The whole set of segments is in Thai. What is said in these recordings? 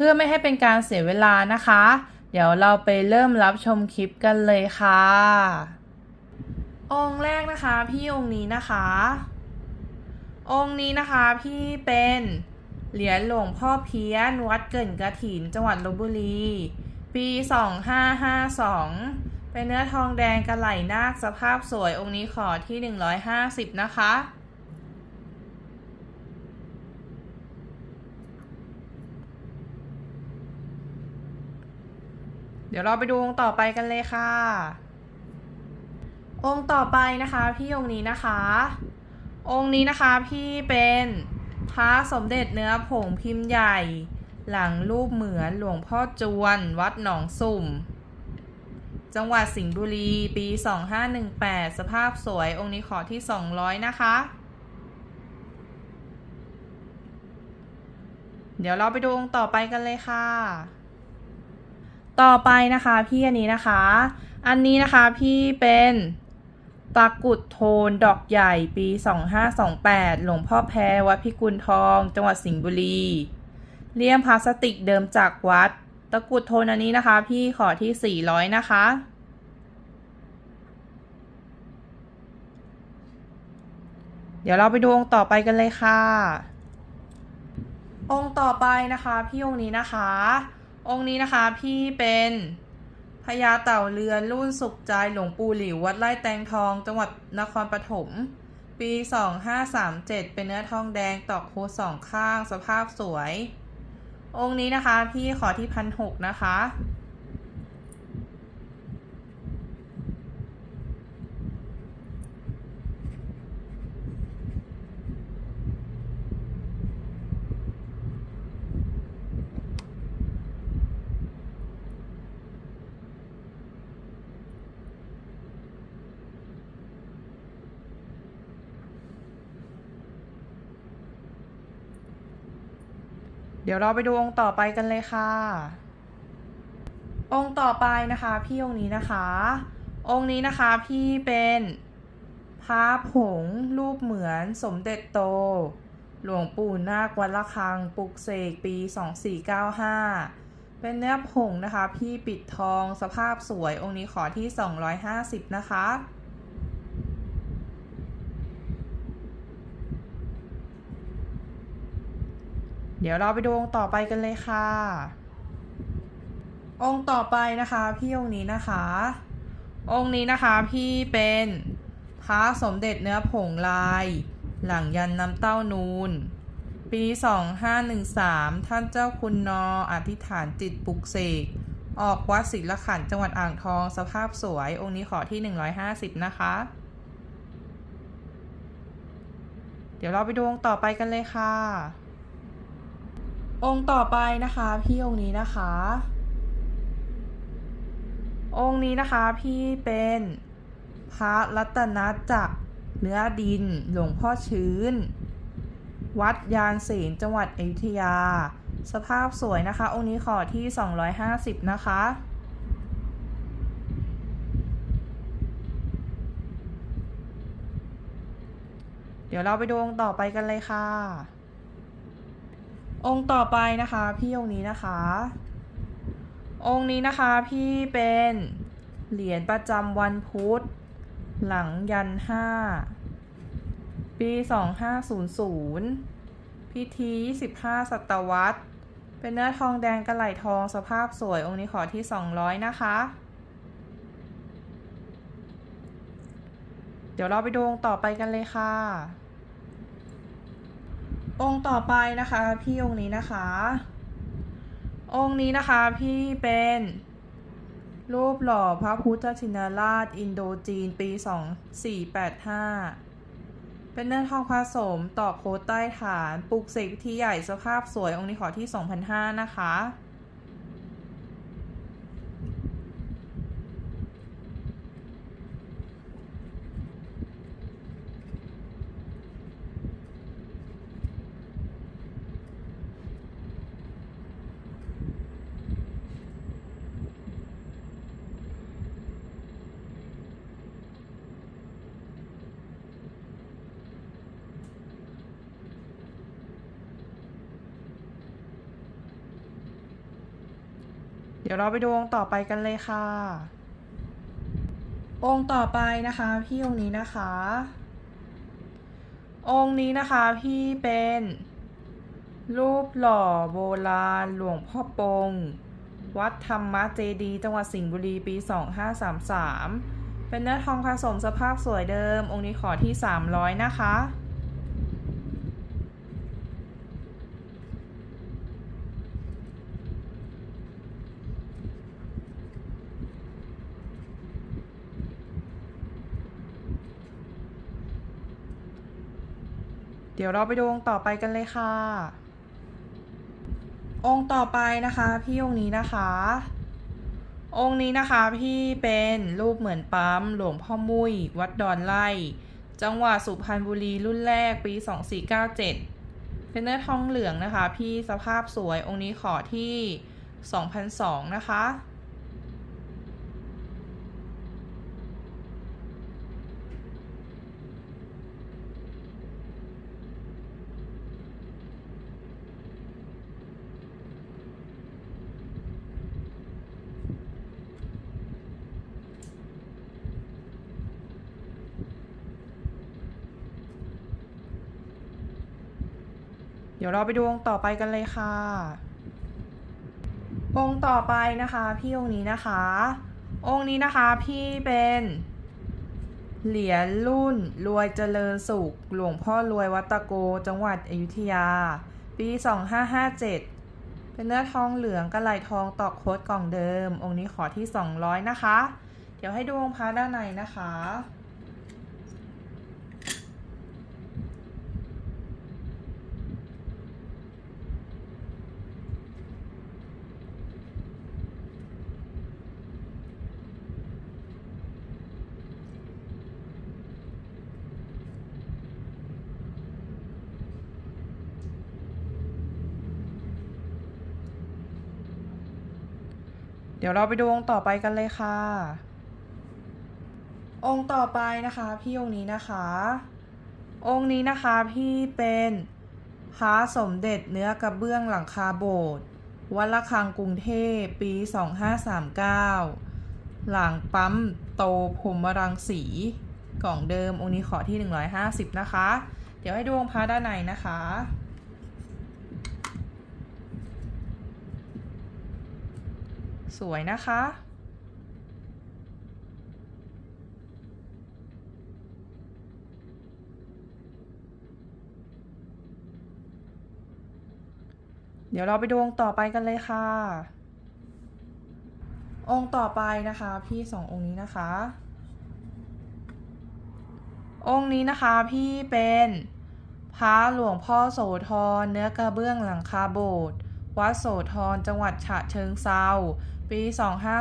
พื่อไม่ให้เป็นการเสียเวลานะคะ เดี๋ยวเราไปเริ่มรับชมคลิปกันเลยค่ะ องค์แรกนะคะ พี่องค์นี้นะคะ องค์นี้นะคะพี่เป็นเหรียญหลวงพ่อเพี้ยนวัดเกินกระถินจังหวัดลบบุรี ปี 2552 เป็นเนื้อทองแดงกระไหลนาคสภาพสวยองค์นี้ขอที่ 150 นะคะ ดี๋ยวเราไปดูองค์ต่อไปกันเลยค่ะ องค์ต่อไปนะคะพี่องค์นี้นะคะ องค์นี้นะคะพี่เป็นพระสมเด็จเนื้อผงพิมพ์ใหญ่ หลังรูปเหมือนหลวงพ่อจวนวัดหนองสุ่ม จังหวัดสิงห์บุรีปี 2518 สภาพสวยองค์นี้ขอที่ 200 นะคะ เดี๋ยวเราไปดูองค์ต่อไปกันเลยค่ะ ต่อไปนะคะพี่อันนี้นะคะ อันนี้นะคะพี่เป็นตะกุดโทนดอกใหญ่ปี 2528 หลวงพ่อแพรวัดพิกุลทอง จังหวัดสิงห์บุรีเลี่ยมพลาสติกเดิมจากวัด ตะกุดโทนอันนี้นะคะ พี่ขอที่ 400 นะคะ เดี๋ยวเราไปดูองค์ต่อไปกันเลยค่ะ องค์ต่อไปนะคะ พี่องค์นี้นะคะ องค์นี้นะคะพี่เป็นพญาเต่าเรือนรุ่นสุขใจหลวงปู่หลิววัดไร่แตงทองจังหวัดนครปฐมปี 2537 เป็นเนื้อทองแดงตอกโคสองข้างสภาพสวย องค์นี้นะคะพี่ขอที่พันหกนะคะ ดี๋ยวเราไปดูองค์ต่อไปกันเลยค่ะ องค์ต่อไปนะคะพี่องค์นี้นะคะ องค์นี้นะคะพี่เป็นพระผงรูปเหมือนสมเด็จโต หลวงปู่นาควัดละคังปลุกเสกปี 2495 เป็นเนื้อผงนะคะ พี่ปิดทองสภาพสวยองค์นี้ขอที่ 250 นะคะ เดี๋ยวเราไปดูองค์ต่อไปกันเลยค่ะ องค์ต่อไปนะคะพี่องค์นี้นะคะ องค์นี้นะคะพี่เป็นพระสมเด็จเนื้อผงลาย หลังยันน้ำเต้านูน ปี 2513 ท่านเจ้าคุณนออธิษฐานจิตปลุกเสกออกวัดศิลขันจังหวัดอ่างทองสภาพสวย องค์นี้ขอที่ 150 นะคะ เดี๋ยวเราไปดูองค์ต่อไปกันเลยค่ะ องค์ต่อไปนะคะพี่องค์นี้นะคะ องค์นี้นะคะพี่เป็นพระรัตนจักรเนื้อดินหลวงพ่อชื้น วัดยานศีลจังหวัดอยุธยา สภาพสวยนะคะ องค์นี้ขอที่ 250 นะคะเดี๋ยวเราไปดูองค์ต่อไปกันเลยค่ะ องค์ต่อไปนะคะพี่องค์นี้นะคะ องค์นี้นะคะพี่เป็นเหรียญประจำวันพุธ หลังยันห้าปี2500พิธี25ศตวรรษ เป็นเนื้อทองแดงกระไหลทองสภาพสวยองค์นี้ขอที่200นะคะ เดี๋ยวเราไปดูองค์ต่อไปกันเลยค่ะ องค์ต่อไปนะคะพี่องค์นี้นะคะ องค์นี้นะคะพี่เป็นรูปหล่อพระพุทธชินราชอินโดจีนปี 2485 เป็นเนื้อทองผสมตอกโคตใต้ฐาน ปลุกเสกพิธีใหญ่สภาพสวยองค์นี้ขอที่ 2005 นะคะ ดี๋ยวเราไปดูองค์ต่อไปกันเลยค่ะ องค์ต่อไปนะคะพี่องค์นี้นะคะ องค์นี้นะคะพี่เป็น รูปหล่อโบราณหลวงพ่อปง วัดธรรมะเจดี จังหวัดสิงห์บุรีปี 2533 เป็นเนื้อทองผสมสภาพสวยเดิม องค์นี้ขอที่ 300 นะคะ เดี๋ยวเราไปดูองค์ต่อไปกันเลยค่ะ องค์ต่อไปนะคะ พี่องค์นี้นะคะ องค์นี้นะคะพี่เป็นรูปเหมือนปั๊มหลวงพ่อมุ้ยวัดดอนไล่ จังหวัดสุพรรณบุรีรุ่นแรกปี 2497 เป็นเนื้อทองเหลืองนะคะ พี่สภาพสวยองค์นี้ขอที่ 2,002 นะคะ ดี๋ยวเราไปดูองค์ต่อไปกันเลยค่ะ องค์ต่อไปนะคะพี่องค์นี้นะคะ องค์นี้นะคะพี่เป็นเหรียญรุ่นรวยเจริญสุข หลวงพ่อรวยวัตโก จังหวัดอยุธยา ปี 2557 เป็นเนื้อทองเหลืองกระไหลทองตอกโคดกล่องเดิม องค์นี้ขอที่ 200 นะคะ เดี๋ยวให้ดูองค์พระด้านในนะคะ เดี๋ยวเราไปดูองค์ต่อไปกันเลยค่ะ องค์ต่อไปนะคะ พี่องค์นี้นะคะ องค์นี้นะคะพี่เป็นพระสมเด็จเนื้อกระเบื้องหลังคาโบสถ์วัดระฆังกรุงเทพปี 2539 หลังปั๊มโตพรมรังสีกล่องเดิมองค์นี้ขอที่ 150 นะคะ เดี๋ยวให้ดูองค์พระด้านในนะคะ สวยนะคะ เดี๋ยวเราไปดูองค์ต่อไปกันเลยค่ะ องค์ต่อไปนะคะพี่สององค์นี้นะคะ องค์นี้นะคะพี่เป็นพระหลวงพ่อโสธรเนื้อกระเบื้องหลังคาโบสถ์ วัดโสธรจังหวัดฉะเชิงเซาปี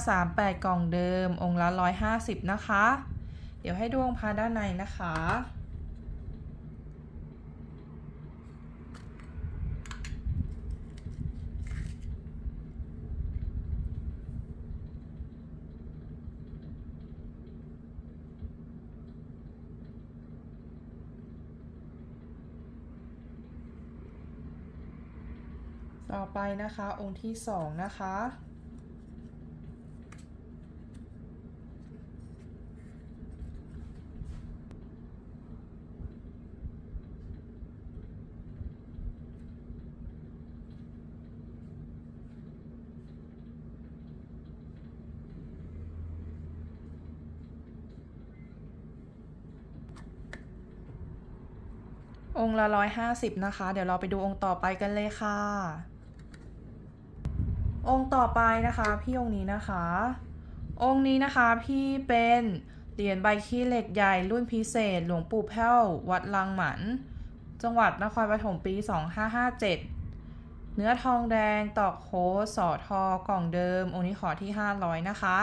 2538 กล่องเดิม องค์ละ 150 นะคะ เดี๋ยวให้ดวงพาด้านในนะคะ ต่อไปนะคะองค์ที่สองนะคะ องค์ละร้อยห้าสิบนะคะ เดี๋ยวเราไปดูองค์ต่อไปกันเลยค่ะ องค์ต่อไปนะคะพี่องค์นี้นะคะ องค์นี้นะคะพี่เป็นเหรียญใบขี้เหล็กใหญ่รุ่นพิเศษ หลวงปู่แพ้ววัดลังหมัน จังหวัดนครปฐมปี 2557 เนื้อทองแดงตอกโคสอทอกล่องเดิม องค์นี้ขอที่ 500 นะคะ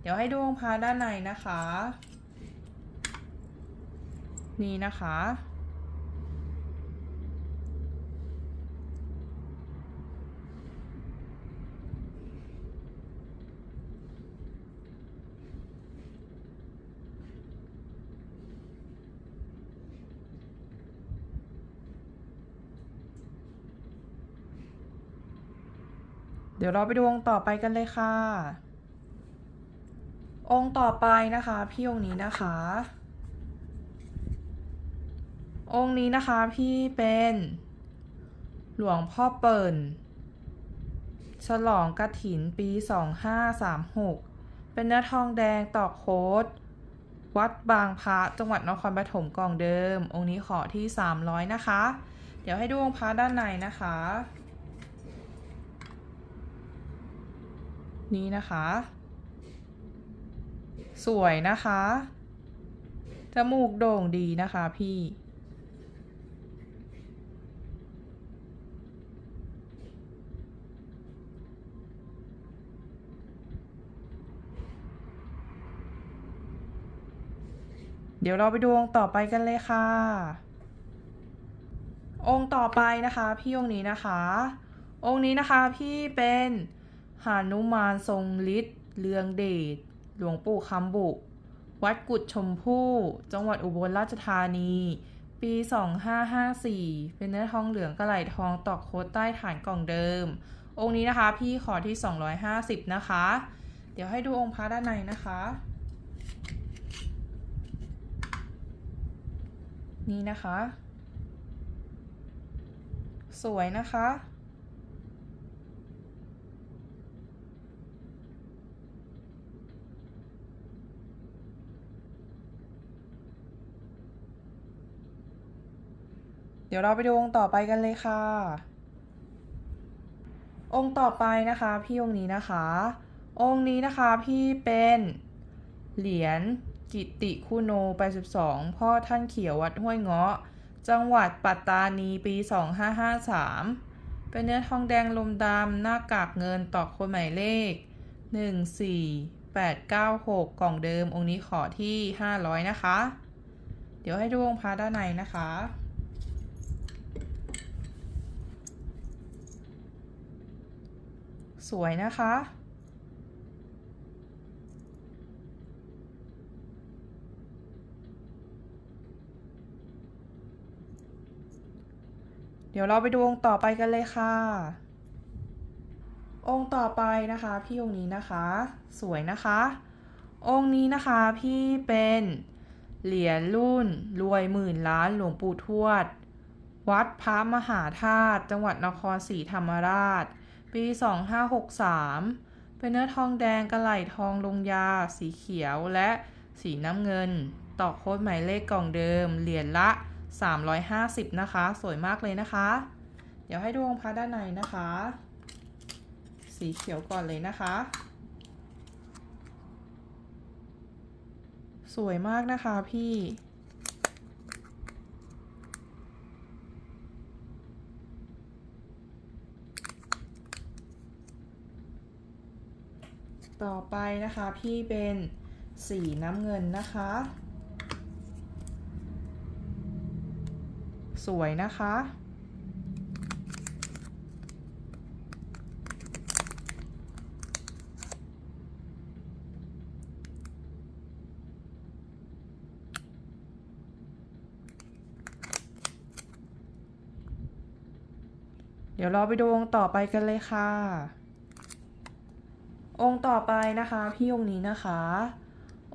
เดี๋ยวให้ดูองค์พระด้านในนะคะ นี่นะคะ ดี๋ยวเราไปดูองค์ต่อไปกันเลยค่ะ องค์ต่อไปนะคะ พี่องค์นี้นะคะ องค์นี้นะคะพี่เป็นหลวงพ่อเปิ่น ฉลองกระถินปี 2536 เป็นเนื้อทองแดงตอกโคดวัดบางพระจังหวัดนครปฐมกล่องเดิม องค์นี้ขอที่ 300 นะคะ เดี๋ยวให้ดูองค์พระด้านในนะคะ นี่นะคะ สวยนะคะ จมูกโด่งดีนะคะพี่ เดี๋ยวเราไปดูองค์ต่อไปกันเลยค่ะ องค์ต่อไปนะคะ พี่องค์นี้นะคะ องค์นี้นะคะพี่เป็น หานุมานทรงฤทธิ์เลืองเดช หลวงปู่คำบุ วัดกุดชมพู่ จังหวัดอุบลราชธานี ปี 2554 เป็นเนื้อทองเหลืองกระไหลทองตอกโคตใต้ฐานกล่องเดิม องค์นี้นะคะ พี่ขอที่ 250 นะคะ เดี๋ยวให้ดูองค์พระด้านในนะคะ นี่นะคะ สวยนะคะ เดี๋ยวเราไปดูองค์ต่อไปกันเลยค่ะ องค์ต่อไปนะคะพี่องค์นี้นะคะ องค์นี้นะคะพี่เป็นเหรียญกิติคุโน82พ่อท่านเขียววัดห้วยเงาะ จังหวัดปัตตานีปี 2553 เป็นเนื้อทองแดงลมดำหน้ากากเงินตอกคนหมายเลข 14896 กล่องเดิมองค์นี้ขอที่ 500 นะคะ เดี๋ยวให้ดูองค์พระด้านในนะคะ สวยนะคะ เดี๋ยวเราไปดูองค์ต่อไปกันเลยค่ะ องค์ต่อไปนะคะ พี่องค์นี้นะคะ สวยนะคะ องค์นี้นะคะพี่เป็นเหรียญรุ่นรวยหมื่นล้านหลวงปู่ทวด วัดพระมหาธาตุจังหวัดนครศรีธรรมราช ปี 2563 เป็นเนื้อทองแดงกระไหลทองลงยา สีเขียวและสีน้ำเงินตอกโค้ดหมายเลขกล่องเดิม เหรียญละ 350 นะคะ สวยมากเลยนะคะ เดี๋ยวให้ดูองค์พระด้านในนะคะ สีเขียวก่อนเลยนะคะ สวยมากนะคะพี่ ต่อไปนะคะพี่เป็นสีน้ำเงินนะคะ สวยนะคะ เดี๋ยวเราไปดูองต่อไปกันเลยค่ะ องค์ต่อไปนะคะพี่องค์นี้นะคะ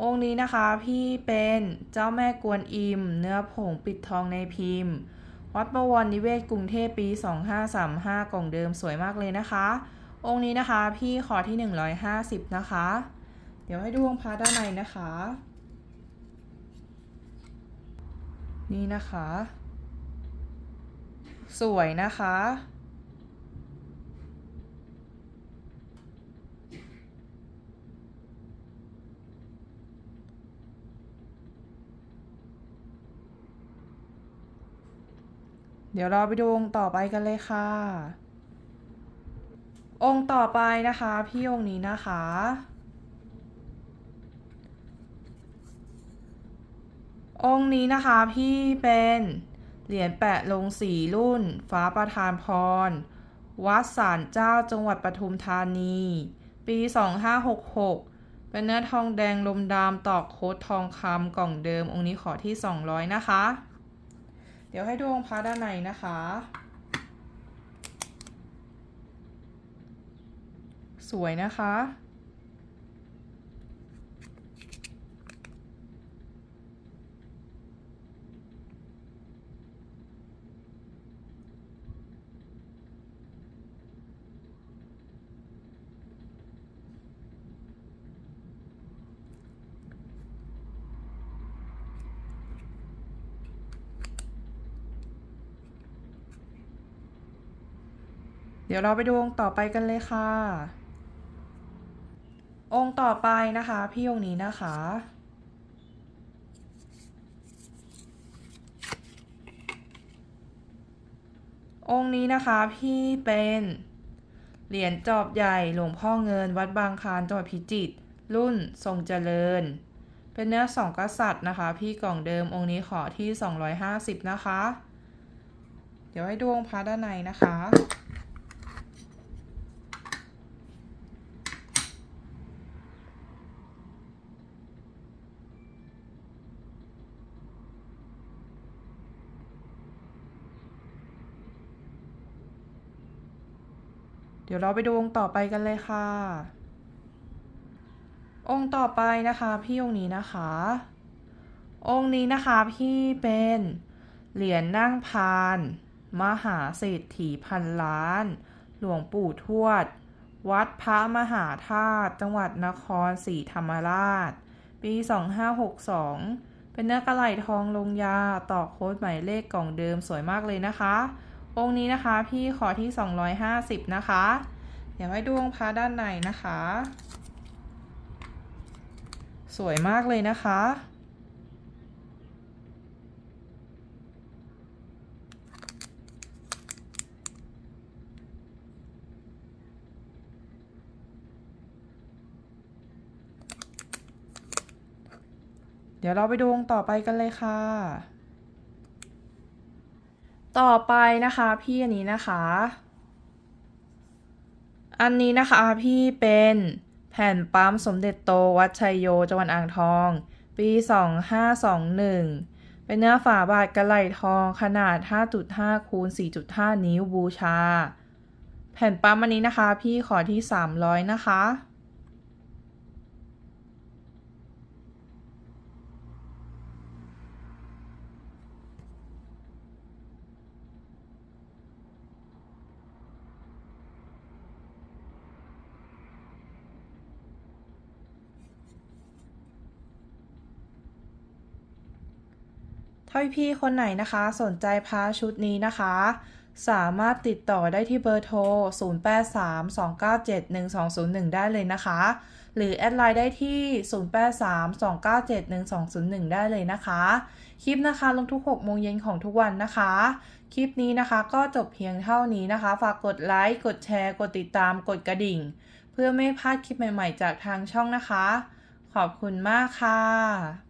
องค์นี้นะคะพี่เป็นเจ้าแม่กวนอิม เนื้อผงปิดทองในพิมพ์ วัดประวรนิเวศกรุงเทพปี 2535 กล่องเดิมสวยมากเลยนะคะ องค์นี้นะคะพี่ขอที่ 150 นะคะ เดี๋ยวให้ดูองค์พระด้านในนะคะ นี่นะคะ สวยนะคะ เดี๋ยวเราไปดูองค์ต่อไปกันเลยค่ะ องค์ต่อไปนะคะ พี่องค์นี้นะคะ องค์นี้นะคะพี่เป็นเหรียญแปะลงสีรุ่น ฟ้าประธานพร วัดสารเจ้าจังหวัดปทุมธานี ปี 2566 เป็นเนื้อทองแดงลมดำตอกโค้ดทองคำกล่องเดิมองค์นี้ขอที่ 200 นะคะ เดี๋ยวให้ดูองค์พระด้านในนะคะ สวยนะคะ เดี๋ยวเราไปดูองค์ต่อไปกันเลยค่ะ องค์ต่อไปนะคะ พี่องค์นี้นะคะ องค์นี้นะคะพี่เป็นเหรียญจอบใหญ่หลวงพ่อเงินวัดบางคานจังหวัดพิจิตรรุ่นทรงเจริญ เป็นเนื้อสองกษัตริย์นะคะ พี่กล่องเดิมองค์นี้ขอที่ 250 นะคะ เดี๋ยวให้ดูองค์พระด้านในนะคะ ดี๋ยวเราไปดูองค์ต่อไปกันเลยค่ะ องค์ต่อไปนะคะพี่องค์นี้นะคะ องค์นี้นะคะพี่เป็นเหรียญนั่งพาน มหาเศรษฐีพันล้าน หลวงปู่ทวด วัดพระมหาธาตุจังหวัดนครศรีธรรมราช ปี 2562 เป็นเนื้อกระไหลทองลงยาต่อโค้ดหมายเลขกล่องเดิมสวยมากเลยนะคะ องค์นี้นะคะพี่ขอที่ 250 นะคะ เดี๋ยวให้ดูองค์พระด้านในนะคะ สวยมากเลยนะคะ เดี๋ยวเราไปดูองค์ต่อไปกันเลยค่ะ ต่อไปนะคะพี่อันนี้นะคะ อันนี้นะคะพี่เป็นแผ่นปั๊มสมเด็จโตวัดชัยโยจังหวัดอ่างทอง ปี 2521 เป็นเนื้อฝาบาทกระไหลทองขนาด 5.5คูณ4.5 นิ้วบูชา แผ่นปั๊มอันนี้นะคะ พี่ขอที่ 300 นะคะ ถ้าพี่ๆคนไหนนะคะ สนใจพาชุดนี้นะคะ สามารถติดต่อได้ที่เบอร์โทร 0832971201 ได้เลยนะคะ หรือแอดไลน์ได้ที่ 0832971201 ได้เลยนะคะ คลิปนะคะลงทุก6โมงเย็นของทุกวันนะคะ คลิปนี้นะคะก็จบเพียงเท่านี้นะคะ ฝากกดไลค์ กดแชร์ กดติดตาม กดกระดิ่ง เพื่อไม่พลาดคลิปใหม่ๆ จากทางช่องนะคะ ขอบคุณมากค่ะ